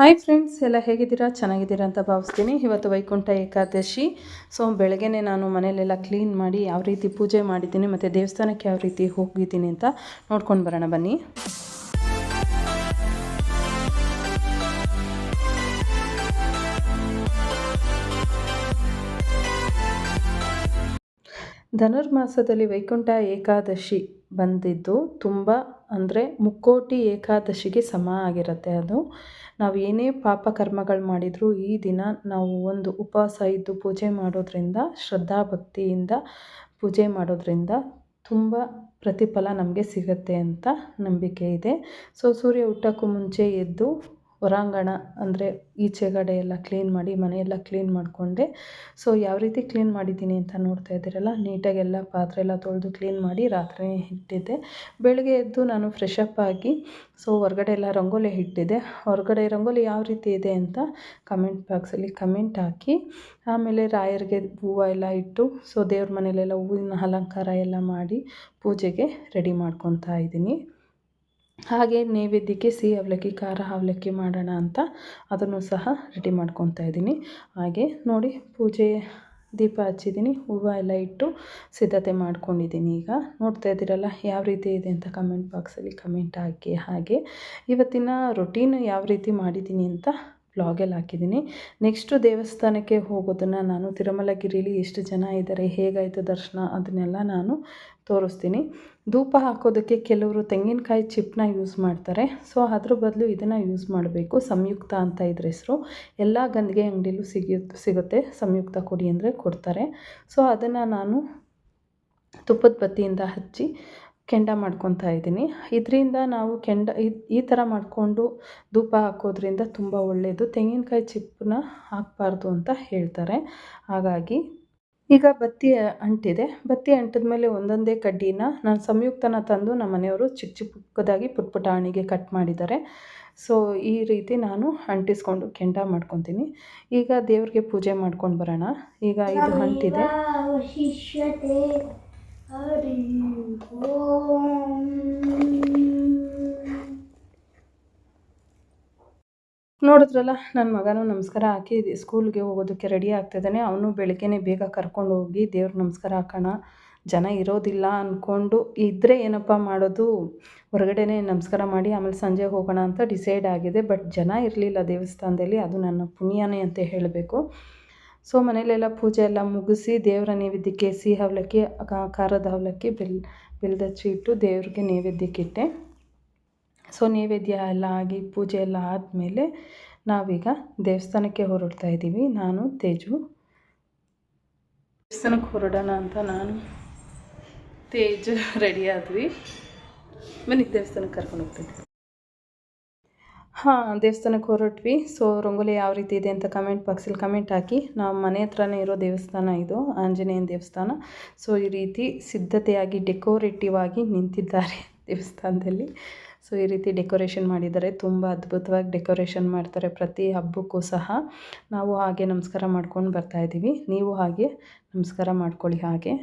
Hi friends, ಎಲ್ಲ ಹೇಗಿದ್ದೀರಾ? ಚೆನ್ನಾಗಿದ್ದೀರಾ ಅಂತ ಭಾವಿಸ್ತೀನಿ. ಇವತ್ತು ವೈಕುಂಠ ಏಕಾದಶಿ. ಸೊ ಬೆಳಗ್ಗೆನೇ ನಾನು ಮನೆಯಲ್ಲೆಲ್ಲ ಕ್ಲೀನ್ ಮಾಡಿ ಯಾವ ರೀತಿ ಪೂಜೆ ಮಾಡಿದ್ದೀನಿ ಮತ್ತು ದೇವಸ್ಥಾನಕ್ಕೆ ಯಾವ ರೀತಿ ಹೋಗಿದ್ದೀನಿ ಅಂತ ನೋಡ್ಕೊಂಡು ಬರೋಣ ಬನ್ನಿ. ಧನುರ್ಮಾಸದಲ್ಲಿ ವೈಕುಂಠ ಏಕಾದಶಿ ಬಂದಿದ್ದು ತುಂಬ ಅಂದರೆ ಮುಕ್ಕೋಟಿ ಏಕಾದಶಿಗೆ ಸಮ ಆಗಿರುತ್ತೆ ಅದು. ನಾವು ಏನೇ ಪಾಪ ಕರ್ಮಗಳು ಮಾಡಿದರೂ ಈ ದಿನ ನಾವು ಒಂದು ಉಪವಾಸ ಇದ್ದು ಪೂಜೆ ಮಾಡೋದ್ರಿಂದ ಶ್ರದ್ಧಾ ಭಕ್ತಿಯಿಂದ ಪೂಜೆ ಮಾಡೋದ್ರಿಂದ ತುಂಬ ಪ್ರತಿಫಲ ನಮಗೆ ಸಿಗುತ್ತೆ ಅಂತ ನಂಬಿಕೆ ಇದೆ. ಸೊ, ಸೂರ್ಯ ಹುಟ್ಟೋಕ್ಕೂ ಮುಂಚೆ ಎದ್ದು ಹೊರಾಂಗಣ ಅಂದರೆ ಈಚೆಗಡೆ ಎಲ್ಲ ಕ್ಲೀನ್ ಮಾಡಿ ಮನೆಯೆಲ್ಲ ಕ್ಲೀನ್ ಮಾಡಿಕೊಂಡೆ. ಸೊ ಯಾವ ರೀತಿ ಕ್ಲೀನ್ ಮಾಡಿದ್ದೀನಿ ಅಂತ ನೋಡ್ತಾ ಇದ್ದೀರಲ್ಲ, ನೀಟಾಗೆಲ್ಲ ಪಾತ್ರೆ ಎಲ್ಲ ತೊಳೆದು ಕ್ಲೀನ್ ಮಾಡಿ ರಾತ್ರಿ ಇಟ್ಟಿದ್ದೆ ಬೆಳಗ್ಗೆ ಎದ್ದು ನಾನು ಫ್ರೆಶ್ ಅಪ್ ಆಗಿ ಸೊ ಹೊರಗಡೆ ಎಲ್ಲ ರಂಗೋಲಿ ಇಟ್ಟಿದ್ದೆ ಹೊರಗಡೆ ರಂಗೋಲಿ ಯಾವ ರೀತಿ ಇದೆ ಅಂತ ಕಮೆಂಟ್ ಬಾಕ್ಸಲ್ಲಿ ಕಮೆಂಟ್ ಹಾಕಿ, ಆಮೇಲೆ ರಾಯರಿಗೆ ಹೂವು ಎಲ್ಲ ಇಟ್ಟು ಸೊ ದೇವ್ರ ಮನೇಲೆಲ್ಲ ಹೂವಿನ ಅಲಂಕಾರ ಎಲ್ಲ ಮಾಡಿ ಪೂಜೆಗೆ ರೆಡಿ ಮಾಡ್ಕೊತಾ ಇದ್ದೀನಿ. ಹಾಗೆ ನೈವೇದ್ಯಕ್ಕೆ ಸಿಹಿ ಅವಲಕ್ಕಿ, ಖಾರ ಅವಲಕ್ಕಿ ಮಾಡೋಣ ಅಂತ ಅದನ್ನು ಸಹ ರೆಡಿ ಮಾಡ್ಕೊತಾ ಇದ್ದೀನಿ. ಹಾಗೆ ನೋಡಿ ಪೂಜೆ ದೀಪ ಹಚ್ಚಿದ್ದೀನಿ, ಹೂವು ಎಲ್ಲ ಇಟ್ಟು ಸಿದ್ಧತೆ ಮಾಡ್ಕೊಂಡಿದ್ದೀನಿ ಈಗ. ನೋಡ್ತಾ ಇದ್ದೀರಲ್ಲ ಯಾವ ರೀತಿ ಇದೆ ಅಂತ ಕಮೆಂಟ್ ಬಾಕ್ಸಲ್ಲಿ ಕಮೆಂಟ್ ಹಾಕಿ. ಹಾಗೆ ಇವತ್ತಿನ ರೊಟೀನ್ ಯಾವ ರೀತಿ ಮಾಡಿದ್ದೀನಿ ಅಂತ ಬ್ಲಾಗಲ್ಲಿ ಹಾಕಿದ್ದೀನಿ. ನೆಕ್ಸ್ಟು ದೇವಸ್ಥಾನಕ್ಕೆ ಹೋಗೋದನ್ನು ನಾನು ತಿರುಮಲಗಿರಿಲಿ ಎಷ್ಟು ಜನ ಇದ್ದಾರೆ, ಹೇಗಾಯಿತು ದರ್ಶನ ಅದನ್ನೆಲ್ಲ ನಾನು ತೋರಿಸ್ತೀನಿ. ಧೂಪ ಹಾಕೋದಕ್ಕೆ ಕೆಲವರು ತೆಂಗಿನಕಾಯಿ ಚಿಪ್ಪನ್ನ ಯೂಸ್ ಮಾಡ್ತಾರೆ. ಸೊ ಅದ್ರ ಬದಲು ಇದನ್ನು ಯೂಸ್ ಮಾಡಬೇಕು. ಸಂಯುಕ್ತ ಅಂತ ಇದ್ರ ಹೆಸರು. ಎಲ್ಲ ಗಂದಿಗೆ ಅಂಗಡಿಲೂ ಸಿಗಿ, ಸಿಗುತ್ತೆ. ಸಂಯುಕ್ತ ಕೊಡಿ ಅಂದರೆ ಕೊಡ್ತಾರೆ. ಸೊ ಅದನ್ನು ನಾನು ತುಪ್ಪದ ಬತ್ತಿಯಿಂದ ಹಚ್ಚಿ ಕೆಂಡ ಮಾಡ್ಕೊತಾ ಇದ್ದೀನಿ. ಇದರಿಂದ ನಾವು ಕೆಂಡ, ಈ ಥರ ಮಾಡಿಕೊಂಡು ಧೂಪ ಹಾಕೋದ್ರಿಂದ ತುಂಬ ಒಳ್ಳೆಯದು ತೆಂಗಿನಕಾಯಿ ಚಿಪ್ಪನ್ನ ಹಾಕಬಾರ್ದು ಅಂತ ಹೇಳ್ತಾರೆ. ಹಾಗಾಗಿ ಈಗ ಬತ್ತಿ ಅಂಟಿದೆ. ಬತ್ತಿ ಅಂಟಿದ ಮೇಲೆ ಒಂದೊಂದೇ ಕಡ್ಡಿನ ನಾನು ಸಂಯುಕ್ತನ ತಂದು ನಮ್ಮ ಮನೆಯವರು ಚಿಕ್ಕ ಚಿಕ್ಕದಾಗಿ ಪುಟ್ ಪುಟಾಣಿಗೆ ಕಟ್ ಮಾಡಿದ್ದಾರೆ. ಸೊ ಈ ರೀತಿ ನಾನು ಅಂಟಿಸ್ಕೊಂಡು ಕೆಂಡ ಮಾಡ್ಕೊತೀನಿ. ಈಗ ದೇವ್ರಿಗೆ ಪೂಜೆ ಮಾಡ್ಕೊಂಡು ಬರೋಣ. ಈಗ ಇದು ಅಂಟಿದೆ. ನೋಡಿದ್ರಲ್ಲ ನನ್ನ ಮಗನೂ ನಮಸ್ಕಾರ ಹಾಕಿ ಸ್ಕೂಲ್ಗೆ ಹೋಗೋದಕ್ಕೆ ರೆಡಿ ಆಗ್ತಿದ್ದಾನೆ ಅವನು ಬೆಳಗ್ಗೆನೆ ಬೇಗ ಕರ್ಕೊಂಡು ಹೋಗಿ ದೇವ್ರ ನಮಸ್ಕಾರ ಹಾಕೋಣ, ಜನ ಇರೋದಿಲ್ಲ ಅಂದ್ಕೊಂಡು ಇದ್ದರೆ ಏನಪ್ಪ ಮಾಡೋದು? ಹೊರಗಡೆನೇ ನಮಸ್ಕಾರ ಮಾಡಿ ಆಮೇಲೆ ಸಂಜೆ ಹೋಗೋಣ ಅಂತ ಡಿಸೈಡ್ ಆಗಿದೆ. ಬಟ್ ಜನ ಇರಲಿಲ್ಲ ದೇವಸ್ಥಾನದಲ್ಲಿ, ಅದು ನನ್ನ ಪುಣ್ಯನೇ ಅಂತ ಹೇಳಬೇಕು. ಸೊ ಮನೇಲೆಲ್ಲ ಪೂಜೆ ಎಲ್ಲ ಮುಗಿಸಿ ದೇವರ ನೈವೇದ್ಯಕ್ಕೆ ಸಿಹಿ ಅವಲಕ್ಕಿ ಖಾರದ ಅವಲಕ್ಕಿ, ಬೆಲ್ ಬೆಲ್ದಚ್ಚಿ ಇಟ್ಟು ದೇವ್ರಿಗೆ ನೈವೇದ್ಯಕ್ಕಿಟ್ಟೆ ಸೊ ನೈವೇದ್ಯ ಎಲ್ಲ ಆಗಿ ಪೂಜೆ ಎಲ್ಲ ಆದಮೇಲೆ ನಾವೀಗ ದೇವಸ್ಥಾನಕ್ಕೆ ಹೊರಡ್ತಾ ಇದ್ದೀವಿ. ನಾನು ತೇಜು. ದೇವಸ್ಥಾನಕ್ಕೆ ಹೊರಡೋಣ ಅಂತ ನಾನು, ತೇಜು ರೆಡಿ ಆದ್ವಿ. ಬನ್ನಿ, ದೇವಸ್ಥಾನಕ್ಕೆ ಕರ್ಕೊಂಡು ಹೋಗ್ತೀನಿ. ಹಾಂ, ದೇವಸ್ಥಾನಕ್ಕೆ ಹೊರಟ್ವಿ. ಸೊ ರಂಗೋಲಿ ಯಾವ ರೀತಿ ಇದೆ ಅಂತ ಕಮೆಂಟ್ ಬಾಕ್ಸಲ್ಲಿ ಕಮೆಂಟ್ ಹಾಕಿ. ನಮ್ಮ ಮನೆ ಹತ್ರನೇ ಇರೋ ದೇವಸ್ಥಾನ ಇದು, ಆಂಜನೇಯನ ದೇವಸ್ಥಾನ. ಸೊ ಈ ರೀತಿ ಸಿದ್ಧತೆಯಾಗಿ, ಡೆಕೋರೇಟಿವ್ ಆಗಿ ನಿಂತಿದ್ದಾರೆ ದೇವಸ್ಥಾನದಲ್ಲಿ. ಸೊ, ಈ ರೀತಿ ಡೆಕೋರೇಷನ್ ಮಾಡಿದ್ದಾರೆ. ತುಂಬ ಅದ್ಭುತವಾಗಿ ಡೆಕೋರೇಷನ್ ಮಾಡ್ತಾರೆ ಪ್ರತಿ ಹಬ್ಬಕ್ಕೂ ಸಹ. ನಾವು ಹಾಗೆ ನಮಸ್ಕಾರ ಮಾಡ್ಕೊಂಡು ಬರ್ತಾ ಇದ್ದೀವಿ ನೀವು ಹಾಗೆ ನಮಸ್ಕಾರ ಮಾಡ್ಕೊಳ್ಳಿ ಹಾಗೆ.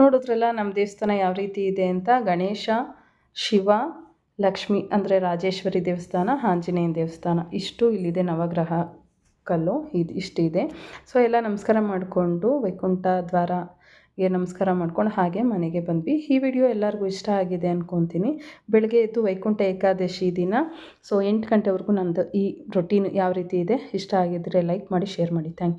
ನೋಡಿದ್ರಲ್ಲ ನಮ್ಮ ದೇವಸ್ಥಾನ ಯಾವ ರೀತಿ ಇದೆ ಅಂತ? ಗಣೇಶ, ಶಿವ, ಲಕ್ಷ್ಮಿ ಅಂದರೆ ರಾಜೇಶ್ವರಿ ದೇವಸ್ಥಾನ, ಆಂಜನೇಯನ ದೇವಸ್ಥಾನ. ಇಷ್ಟು ಇಲ್ಲಿದೆ ನವಗ್ರಹ ಕಲ್ಲು. ಇದು ಇಷ್ಟಿದೆ. ಸೊ, ಎಲ್ಲ ನಮಸ್ಕಾರ ಮಾಡಿಕೊಂಡು ವೈಕುಂಠ ದ್ವಾರ ಗೆ ನಮಸ್ಕಾರ ಮಾಡ್ಕೊಂಡು ಹಾಗೆ ಮನೆಗೆ ಬಂದ್ವಿ. ಈ ವಿಡಿಯೋ ಎಲ್ಲರಿಗೂ ಇಷ್ಟ ಆಗಿದೆ ಅಂದ್ಕೊತೀನಿ ಬೆಳಗ್ಗೆ ಎದ್ದು ವೈಕುಂಠ ಏಕಾದಶಿ ದಿನ. ಸೊ, ಎಂಟು ಗಂಟೆವರೆಗೂ ನಂದು ಈ ರೊಟೀನ್ ಯಾವ ರೀತಿ ಇದೆ? ಇಷ್ಟ ಆಗಿದ್ದರೆ ಲೈಕ್ ಮಾಡಿ ಶೇರ್ ಮಾಡಿ. Thank you